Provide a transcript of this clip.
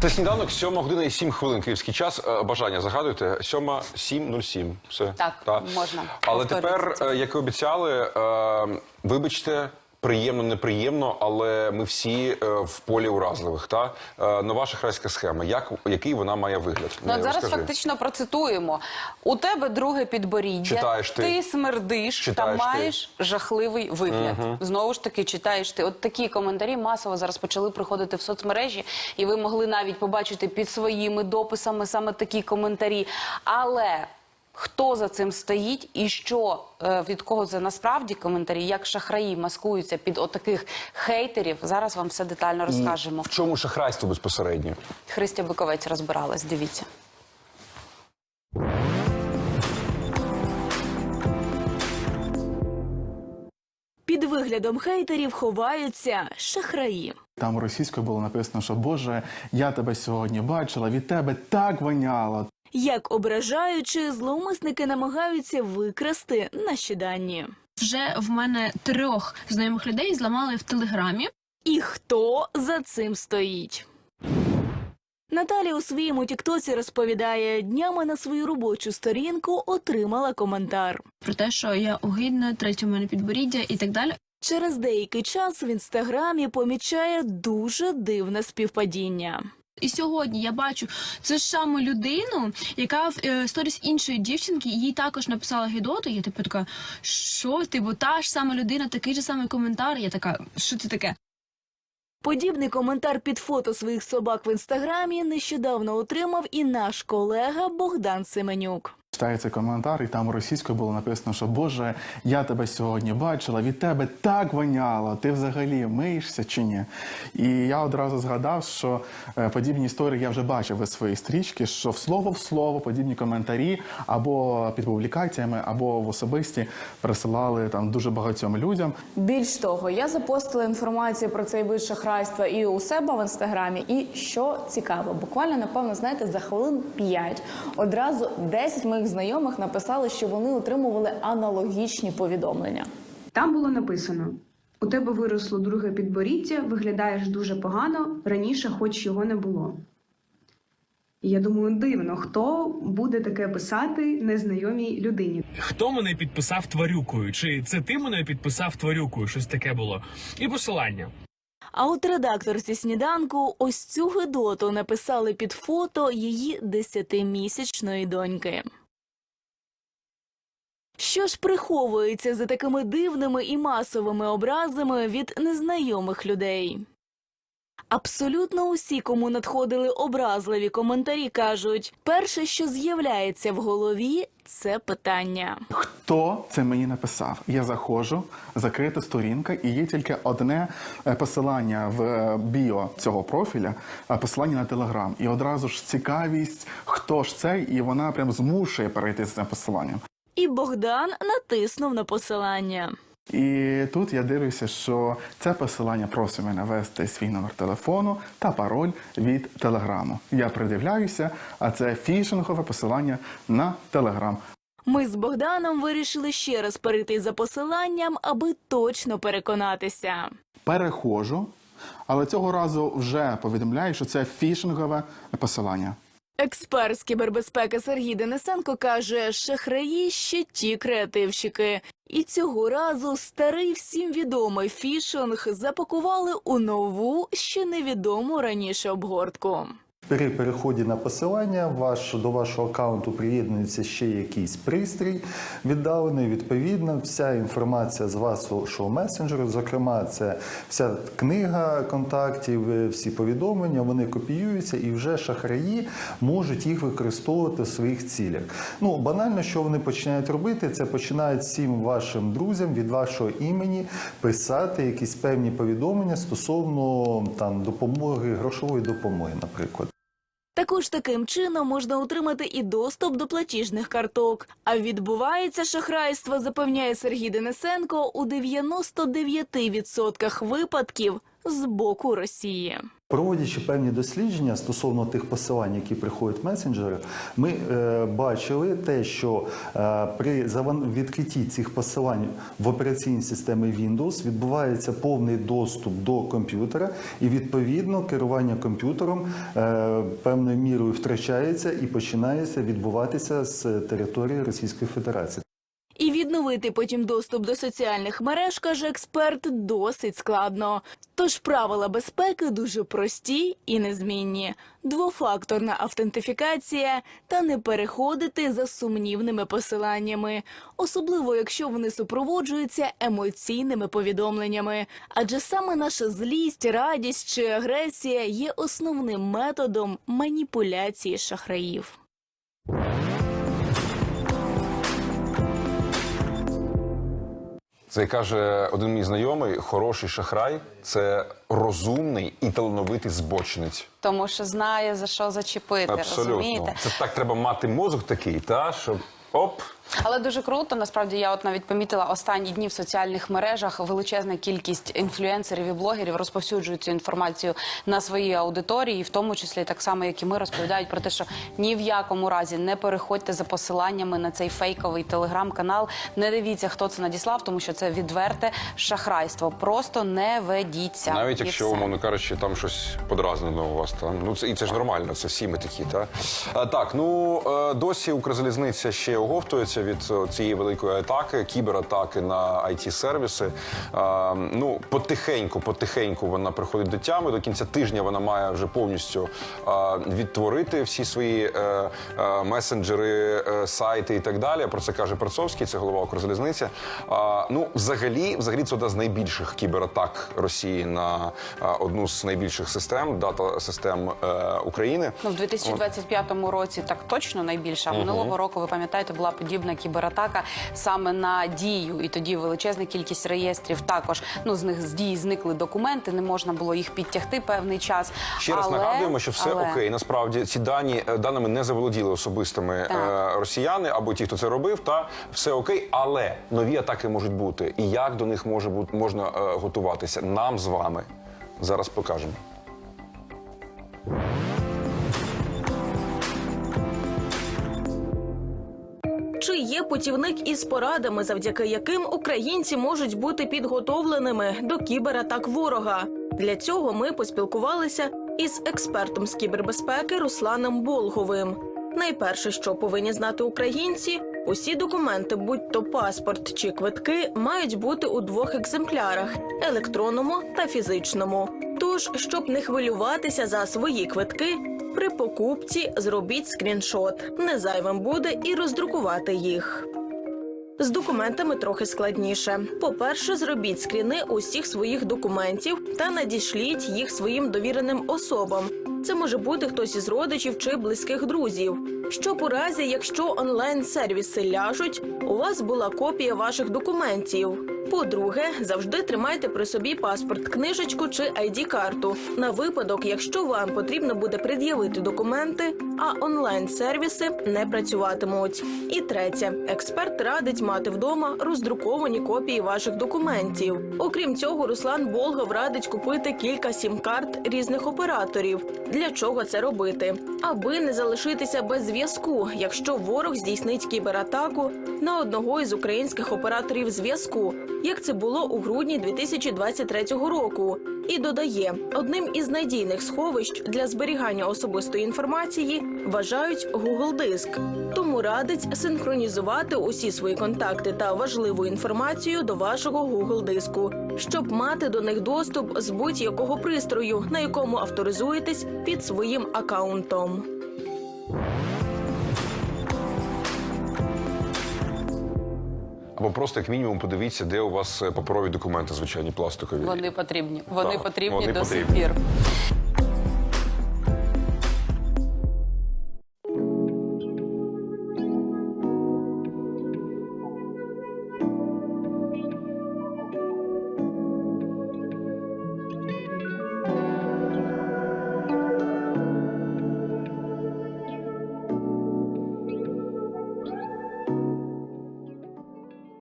Це сніданок, 7 година і 7 хвилин київський час. Е, Бажання загадуйте. 7, 7.07. Все. Так, Та. можна. Але тепер, це. е, як і обіцяли, е, вибачте. Приємно, неприємно, але ми всі е, в полі уразливих. Та е, нова шахрайська схема. Як який вона має вигляд? Ну, от Е, зараз розкажи. фактично процитуємо. У тебе друге підборіддя, Читаєш ти. смердиш Читаєш та ти. маєш жахливий вигляд. Знову ж таки, читаєш ти. От такі коментарі масово зараз почали приходити в соцмережі, і ви могли навіть побачити під своїми дописами саме такі коментарі. Але хто за цим стоїть і що е, від кого це насправді коментарі, як шахраї маскуються під отаких хейтерів, зараз вам все детально розкажемо. В чому шахрайство безпосередньо? Христя Биковець розбиралась. Дивіться. Під виглядом хейтерів ховаються шахраї. Там російською було написано, що Боже, я тебе сьогодні бачила, від тебе так воняло. Як ображаючи, зловмисники намагаються викрасти наші дані. Вже в мене трьох знайомих людей зламали в телеграмі. І хто за цим стоїть? Наталя у своєму тіктоці розповідає, днями на свою робочу сторінку отримала коментар. Про те, що я огидна, третє в мене підборіддя і так далі. Через деякий час в інстаграмі помічає дуже дивне співпадіння. І сьогодні я бачу це ж саму людину, яка в е, сторіс іншої дівчинки їй також написала гідоту. Я типу така, що ти, бо та ж сама людина, такий же самий коментар. Я така, що це таке? Подібний коментар під фото своїх собак в інстаграмі нещодавно отримав і наш колега Богдан Семенюк. Цей коментар, і там російською було написано, що Боже, я тебе сьогодні бачила, від тебе так воняло. Ти взагалі миєшся чи ні? І я одразу згадав, що е, подібні історії я вже бачив у своїй стрічці, що в слово в слово подібні коментарі або під публікаціями, або в особисті присилали там дуже багатьом людям. Більш того, я запостила інформацію про цей вид шахрайства і у себе в інстаграмі. І що цікаво, буквально напевно, знаєте, за хвилин 5 одразу 10 моїх знайомих написали, що вони отримували аналогічні повідомлення. Там було написано: у тебе виросло друге підборіддя, виглядаєш дуже погано, раніше хоч його не було. І я думаю, дивно, хто буде таке писати незнайомій людині. Хто мене підписав тварюкою? Чи це ти мене підписав тварюкою? Щось таке було. І посилання. А от редакторці сніданку ось цю гидоту написали під фото її десятимісячної доньки. Що ж приховується за такими дивними і масовими образами від незнайомих людей? Абсолютно усі, кому надходили образливі коментарі, кажуть, перше, що з'являється в голові, це питання. Хто це мені написав? Я заходжу, закрита сторінка, і є тільки одне е, посилання в е, біо цього профіля, е, посилання на телеграм. І одразу ж цікавість, хто ж це, і вона прям змушує перейти з цим посиланням. І Богдан натиснув на посилання. І тут я дивлюся, що це посилання просить мене ввести свій номер телефону та пароль від телеграму. Я придивляюся, а це фішингове посилання на телеграм. Ми з Богданом вирішили ще раз перейти за посиланням, аби точно переконатися. Переходжу, але цього разу вже повідомляю, що це фішингове посилання. Експерт з кібербезпеки Сергій Денисенко каже, шахраї ще ті креативщики. І цього разу старий всім відомий фішинг запакували у нову, ще невідому раніше обгортку. При переході на посилання ваш, до вашого аккаунту приєднується ще якийсь пристрій віддалений. Відповідно, вся інформація з вашого месенджеру, зокрема, це вся книга контактів, е, всі повідомлення, вони копіюються і вже шахраї можуть їх використовувати в своїх цілях. Ну, банально, що вони починають робити, це починають всім вашим друзям від вашого імені писати якісь певні повідомлення стосовно там допомоги, грошової допомоги, наприклад. Також таким чином можна отримати і доступ до платіжних карток. А відбувається шахрайство, запевняє Сергій Денисенко, у 99% випадків з боку Росії. Проводячи певні дослідження стосовно тих посилань, які приходять в месенджери, ми е, бачили те, що е, при відкритті цих посилань в операційній системі Windows відбувається повний доступ до комп'ютера, і відповідно керування комп'ютером е, певною мірою втрачається і починається відбуватися з території Російської Федерації. Відновити потім доступ до соціальних мереж, каже експерт, досить складно. Тож правила безпеки дуже прості і незмінні: двофакторна автентифікація та не переходити за сумнівними посиланнями, особливо якщо вони супроводжуються емоційними повідомленнями. Адже саме наша злість, радість чи агресія є основним методом маніпуляції шахраїв. Це каже один мій знайомий, хороший шахрай це розумний і талановитий збочинець. Тому що знає за що зачепити, Абсолютно. розумієте? Це так треба мати мозок такий, та щоб оп. Але дуже круто. Насправді я от навіть помітила останні дні в соціальних мережах величезна кількість інфлюенсерів і блогерів розповсюджують цю інформацію на своїй аудиторії, в тому числі так само, як і ми розповідають про те, що ні в якому разі не переходьте за посиланнями на цей фейковий телеграм-канал. Не дивіться, хто це надіслав, тому що це відверте шахрайство. Просто не ведіться. Навіть якщо, умовно кажучи, там щось подразнено у вас там. Ну це і це ж нормально, це всі ми такі, та а, так. Ну е, досі Укрзалізниця ще оговтується від е, цієї великої атаки, кібератаки на it сервіси Ну потихеньку, потихеньку вона приходить до тями. До кінця тижня вона має вже повністю відтворити всі свої е, е, месенджери, сайти і так далі. Про це каже Перцовський, це голова Укрзалізниці. Ну, взагалі, взагалі, це одна з найбільших кібератак Росії на одну з найбільших систем, дата систем України. Ну, в 2025 році так точно найбільше. А минулого року, ви пам'ятаєте, була подібна кібератака саме на дію. І тоді величезна кількість реєстрів також. Ну, з них з дії зникли документи, не можна було їх підтягти певний час. Ще раз нагадуємо, що все але- окей. Насправді ці дані е, даними не заволоділи особистими Так. е, росіяни або ті, хто це робив. Та все окей, але нові атаки можуть бути. І як до них може бути можна е, готуватися? Нам з вами зараз покажемо. Є путівник із порадами, завдяки яким українці можуть бути підготовленими до кібератак ворога? Для цього ми поспілкувалися із експертом з кібербезпеки Русланом Болговим. Найперше, що повинні знати українці, усі документи, будь то паспорт чи квитки, мають бути у двох екземплярах електронному та фізичному. Тож, щоб не хвилюватися за свої квитки, при покупці зробіть скріншот. Незайвим буде і роздрукувати їх. З документами трохи складніше. По-перше, зробіть скріни усіх своїх документів та надішліть їх своїм довіреним особам. Це може бути хтось із родичів чи близьких друзів. Щоб у разі, якщо онлайн-сервіси ляжуть, у вас була копія ваших документів. По-друге, завжди тримайте при собі паспорт, книжечку чи id карту на випадок, якщо вам потрібно буде пред'явити документи, а онлайн-сервіси не працюватимуть. І третє, експерт радить мати вдома роздруковані копії ваших документів. Окрім цього, Руслан Болгов радить купити кілька сім-карт різних операторів. Для чого це робити? Аби не залишитися без зв'язку, якщо ворог здійснить кібератаку на одного із українських операторів зв'язку, як це було у грудні 2023 року. І додає, одним із надійних сховищ для зберігання особистої інформації вважають Google Диск. Тому радить синхронізувати усі свої контакти та важливу інформацію до вашого Google диску, щоб мати до них доступ з будь-якого пристрою, на якому авторизуєтесь під своїм акаунтом. Або просто як мінімум подивіться, де у вас е, паперові документи, звичайні пластикові. Вони потрібні. Вони Так, потрібні вони до сих пір.